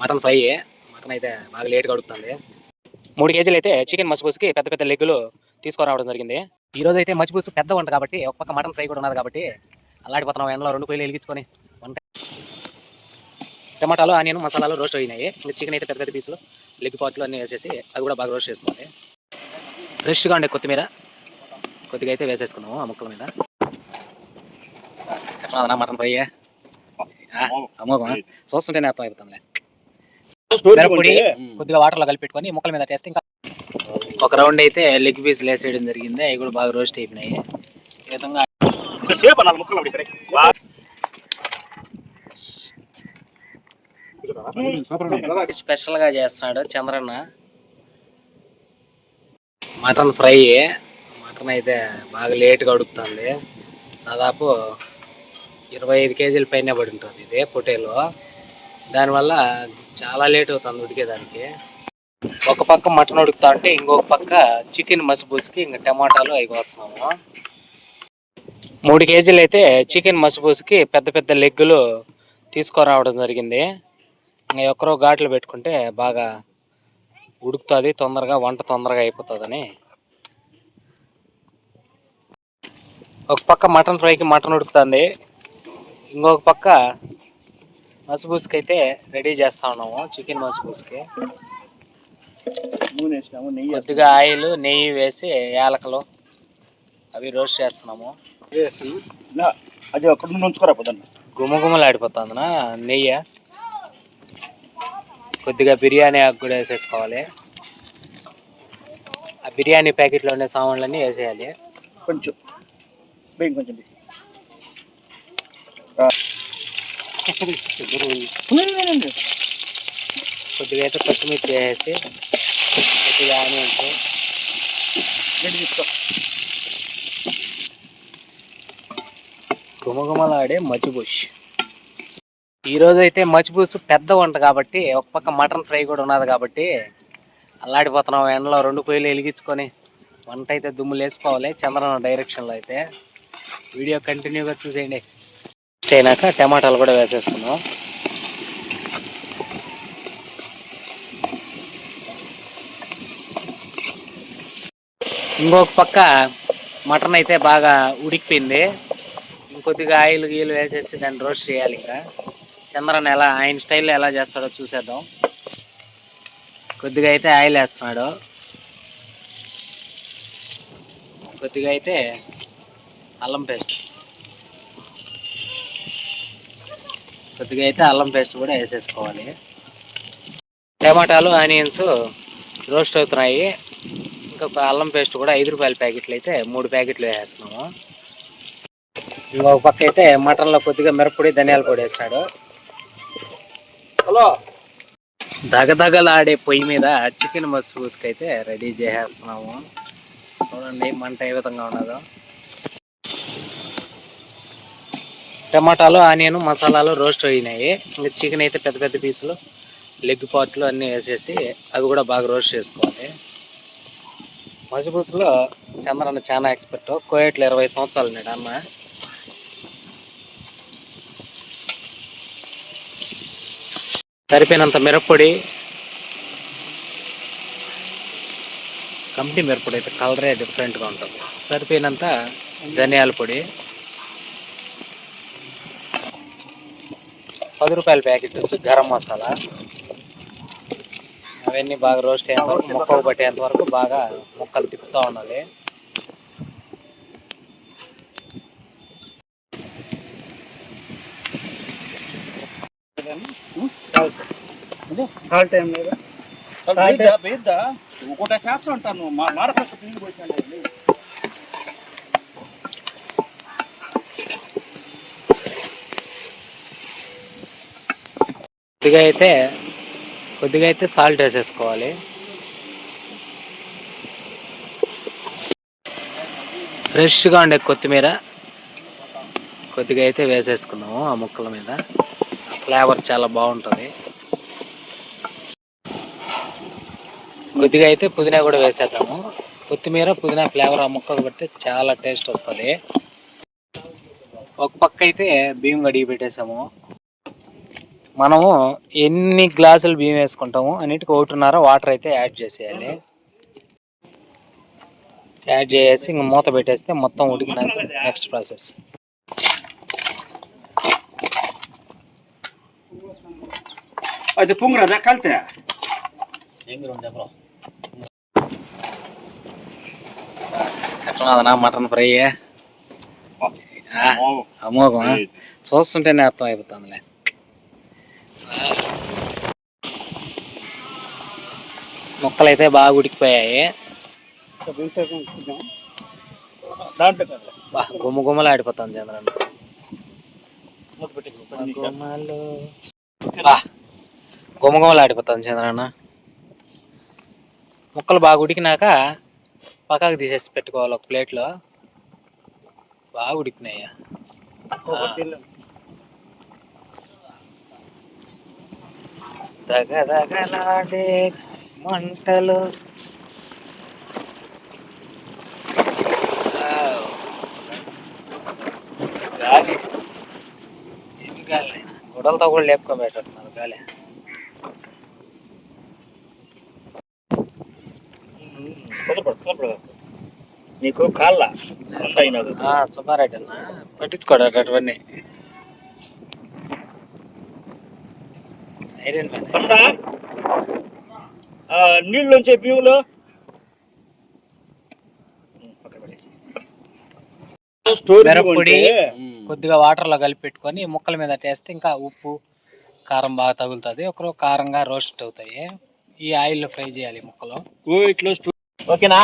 Mutton fry. Mutton అయితే బాగా లేట్గా ఉడుకుతుంది. మూడు కేజీలు అయితే చికెన్ మసిపూసుకి పెద్ద పెద్ద లెగ్గులు తీసుకురావడం జరిగింది. ఈ రోజు అయితే మసిపూసు పెద్ద వంట కాబట్టి ఒక పక్క మటన్ ఫ్రై కూడా ఉన్నది కాబట్టి అల్లాడిపోతున్నాం ఎండలో రెండు పొయ్యిలు వెలిగించుకొని. వంట టమాటాలు ఆనియన్ మసాలాలు రోస్ట్ అయినాయి. ఇంకా చికెన్ అయితే పెద్ద పెద్ద పీసులు లెగ్ పాట్లు అన్నీ వేసేసి అవి కూడా బాగా రోస్ట్ చేసుకోవాలి. ఫ్రెష్గా ఉండే కొత్తిమీర. కొద్దిగా అయితే వేసేసుకున్నాము ఆ ముక్కల మీద. ఎట్లా మటన్ ఫ్రై? అమోఘం చూస్తుంటేనే అర్థం అయిపోతుంది కొద్దిగా వాటర్లో కలిపి పెట్టుకొని ముక్కల మీద టేస్ట్ ఇంకా ఒక రౌండ్ అయితే లెగ్ పీస్ వేసేయడం జరిగింది. అవి కూడా బాగా రోస్ట్ అయిపోయినాయి. ఈ విధంగా సేపు ముక్కలు స్పెషల్గా చేస్తున్నాడు చంద్రన్న. Mutton fry. మటన్ అయితే బాగా లేట్గా ఉడుకుతుంది. దాదాపు ఇరవై ఐదు కేజీల పైన పడి ఉంటుంది ఇది పొటేలో. దానివల్ల చాలా లేట్ అవుతుంది ఉడికేదానికి. ఒక పక్క మటన్ ఉడుకుతా ఉంటే ఇంకొక పక్క చికెన్ మసిపూసికి ఇంకా టమాటాలు అవి వస్తున్నాము మూడు కేజీలు అయితే చికెన్ మసిపూసికి పెద్ద పెద్ద లెగ్గులు తీసుకురావడం జరిగింది. ఇంకా ఎక్కడో ఘాట్లు పెట్టుకుంటే బాగా ఉడుకుతుంది తొందరగా వంట తొందరగా అయిపోతుందని. ఒక పక్క మటన్ ఫ్రైకి మటన్ ఉడుకుతుంది. ఇంకొక పక్క మసిపూసుకి అయితే రెడీ చేస్తా ఉన్నాము చికెన్ నెయ్యి కొద్దిగా ఆయిల్ నెయ్యి వేసి యాలకలు అవి రోస్ట్ చేస్తున్నాము. అది అక్కడ ఉంచుకోరా పొద్దున్న. గుమగుమలాడిపోతుందినా నెయ్యి? కొద్దిగా బిర్యానీ ఆకు కూడా వేసేసుకోవాలి. ఆ బిర్యానీ ప్యాకెట్లో ఉండే సామాన్లన్నీ వేసేయాలి. కొంచెం కొంచెం. కొద్దిగా అయితే పచ్చిమిర్చి వేసేసి కొద్దిగా ఆనియన్స్ గడ్డి తీసుకో. గుమగుమలాడే మజ్జిబుష్ ఈ రోజు అయితే మజ్జిబుష్ పెద్ద వంట కాబట్టి ఒక పక్క మటన్ ఫ్రై కూడా ఉన్నది కాబట్టి అల్లాడిపోతున్నాం ఎండలో రెండు పొయ్యిలు వెలిగించుకొని. వంట అయితే దుమ్ములు వేసుకోవాలి చంద్రన డైరెక్షన్లో అయితే. వీడియో కంటిన్యూగా చూసేయండి. అయినాక టమాటాలు కూడా వేసేసుకున్నాం ఇంకొక పక్క మటన్ అయితే బాగా ఉడికిపోయింది. ఇంకొద్దిగా ఆయిల్ గీలు వేసేసి దాన్ని రోస్ట్ చేయాలి ఇంకా. చంద్రన్ ఎలా ఆయన స్టైల్లో ఎలా చేస్తాడో చూసేద్దాం. కొద్దిగా అయితే ఆయిల్ వేస్తున్నాడు. కొద్దిగా అయితే అల్లం పేస్ట్. కొద్దిగా అయితే అల్లం పేస్ట్ కూడా వేసేసుకోవాలి. టమాటాలు ఆనియన్స్ రోస్ట్ అవుతున్నాయి. ఇంకొక అల్లం పేస్ట్ కూడా ఐదు రూపాయల ప్యాకెట్లు అయితే మూడు ప్యాకెట్లు వేసేస్తున్నాము ఇంకొక పక్క అయితే మటన్లో కొద్దిగా మిరప్పొడి ధనియాల పొడి వేస్తాడు హలో. దగదగలాడే పొయ్యి మీద చికెన్ మసూస్కి అయితే రెడీ చేసేస్తున్నాము. చూడండి మంట ఏ విధంగా ఉన్నదో. టమాటాలు ఆనియన్ మసాలాలు రోస్ట్ అయినాయి. ఇంకా చికెన్ అయితే పెద్ద పెద్ద పీసులు లెగ్ పార్ట్లు అన్నీ వేసేసి అవి కూడా బాగా రోస్ట్ చేసుకోవాలి. మసిపూసులో చంద్రన్న చాలా ఎక్స్పర్ట్ కోయట్లు ఇరవై సంవత్సరాలు ఉన్నాడు అమ్మ. సరిపోయినంత మిరప్పొడి కంపెనీ మిరప్పొడి అయితే కలరే డిఫరెంట్గా ఉంటుంది. సరిపోయినంత ధనియాల పొడి పది రూపాయల ప్యాకెట్ వచ్చి గరం మసాలా. అవన్నీ బాగా రోస్ట్ అయ్యేంత వరకు ముక్కలు పట్టేంత వరకు బాగా ముక్కలు తిప్పుతూ ఉండాలి. సాల్ట్ ఏం లేదా? ఒకటే చేస్తా ఉంటాను. మా కొద్దిగా అయితే కొద్దిగా అయితే సాల్ట్ వేసేసుకోవాలి. ఫ్రెష్గా ఉండే కొత్తిమీర కొద్దిగా అయితే వేసేసుకున్నాము ఆ ముక్కల మీద. ఫ్లేవర్ చాలా బాగుంటుంది. కొద్దిగా అయితే పుదీనా కూడా వేసేద్దాము. కొత్తిమీర పుదీనా ఫ్లేవర్ ఆ ముక్కలు పెడితే చాలా టేస్ట్ వస్తుంది. ఒక పక్క అయితే బియ్యం కడిగి పెట్టేసాము. మనము ఎన్ని గ్లాసులు బియ్యం వేసుకుంటాము అన్నిటికి ఒకటిన్నర వాటర్ అయితే యాడ్ చేసేయాలి. యాడ్ చేసేసి ఇంక మూత పెట్టేస్తే మొత్తం ఉడికినాక నెక్స్ట్ ప్రాసెస్ అది పొంగరాదా? కలితే ఎట్లా మటన్ ఫ్రై అమోఘం చూస్తుంటేనే అర్థం అయిపోతుందిలే ముక్కలు అయితే బాగా ఉడికిపోయాయి. దాంట్లో కదా గుమ్మ గుమ్మలు చంద్రన్న. మూత గుమ్మ గుమ్మలు చంద్రన్న. ముక్కలు బాగా ఉడికినాక పక్కకు తీసేసి పెట్టుకోవాలి ఒక ప్లేట్లో. బాగా ఉడికినాయి. దగదగలాడే మంటలు. గాలి. ఏమి గాలి? గొడవలతో కూడా లేపుకొని పెట్టట్టున్నారు గాలి. నీకు కాళ్ళ? సుబ్బారెడ్డి అన్న. పట్టించుకోడు అటువంటివన్నీ ఐరన్ నీళ్ళు వచ్చే బియ్యంలో స్టోర్ మిరప్పొడి కొద్దిగా వాటర్లో కలిపి పెట్టుకొని ముక్కల మీద వేస్తే ఇంకా ఉప్పు కారం బాగా తగులుతుంది. ఒకరు కారంగా రోస్ట్ అవుతాయి. ఈ ఆయిల్లో ఫ్రై చేయాలి ముక్కలు. ఇట్లా ఓకేనా?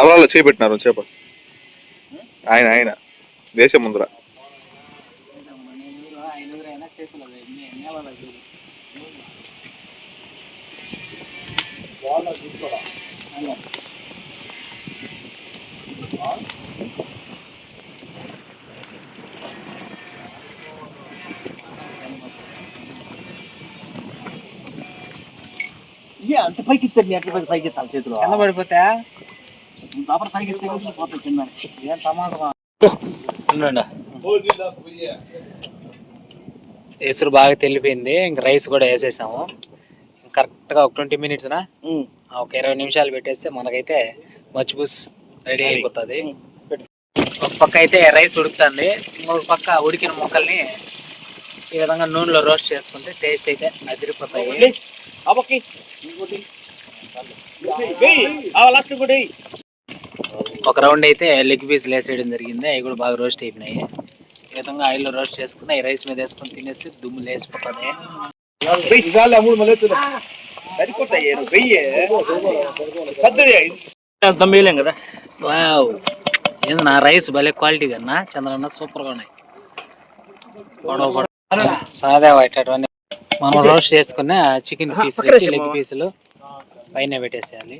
దవరాలో చేపెట్టినారు చేప. ఆయన ఆయన. దేశ ముందర. అంత పైకి ఇస్తుంది అట్లా పైకి పైకి ఎత్తాలి చేతిలో. కింద పడిపోతే? ఎసురు బాగా తెలిపోయింది ఇంక రైస్ కూడా వేసేసాము కరెక్ట్గా ఒక ట్వంటీ మినిట్స్నా ఒక ఇరవై నిమిషాలు పెట్టేస్తే మనకైతే మచ్చిబూస్ రెడీ అయిపోతుంది ఒక పక్క అయితే రైస్ ఉడుకుతుంది ఇంకొక పక్క ఉడికిన ముక్కల్ని ఈ విధంగా నూనెలో రోస్ట్ చేసుకుంటే టేస్ట్ అయితే అదిరిపోతాయి ఒక రౌండ్ అయితే లెగ్ పీస్ వేసేయడం జరిగింది. అవి కూడా బాగా రోస్ట్ అయిపోయినాయి. ఈ విధంగా ఆయిల్లో రోస్ట్ చేసుకుని ఈ రైస్ మీద వేసుకొని తినేసి దుమ్ము లేసిపోతుంది కదా? వావ్. ఏంది నా రైస్ భలే క్వాలిటీ కన్నా చంద్రన్న సూపర్గా ఉన్నాయి. పొడవ పొడవ సాదా అటువంటి మనం రోస్ట్ చేసుకున్న చికెన్ పీస్ లెగ్ పీసులు పైన పెట్టేసేయాలి.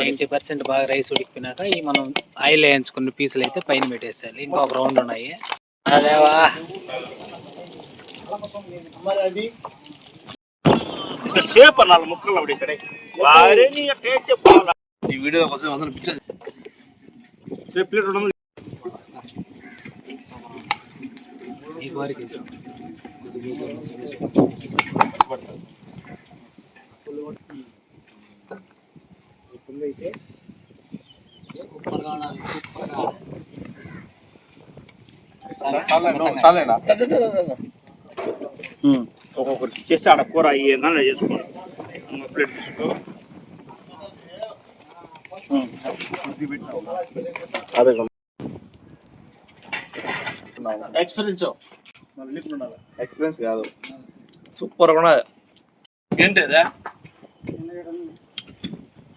నైంటీ పర్సెంట్ బాగా రైస్ ఉడికిపోయినాక ఈ మనం ఆయిల్ వేయించుకున్న పీసులు అయితే పైన పెట్టేసేయాలి. ఇంకొక రౌండ్ ఉన్నాయి. అదేవా నాలుగు ముక్కలు ఈ వీడియో కోసం అసలు ప్లేట్ రెండు ఈ వారికి గుస గుస గుస గుస గుస గుస. సూపర్గా ఉన్నది సూపర్గా చాలా చాలేనా ఒక్కొక్కటి చేసి ఆడ కూర ఏదైనా చేసుకో ఇంకో ప్లేట్ తీసుకో అదే ఎక్స్పీరియన్స్ ఎక్స్పీరియన్స్ కాదు సూపర్ కూడా ఏంటిదా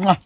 Mwah.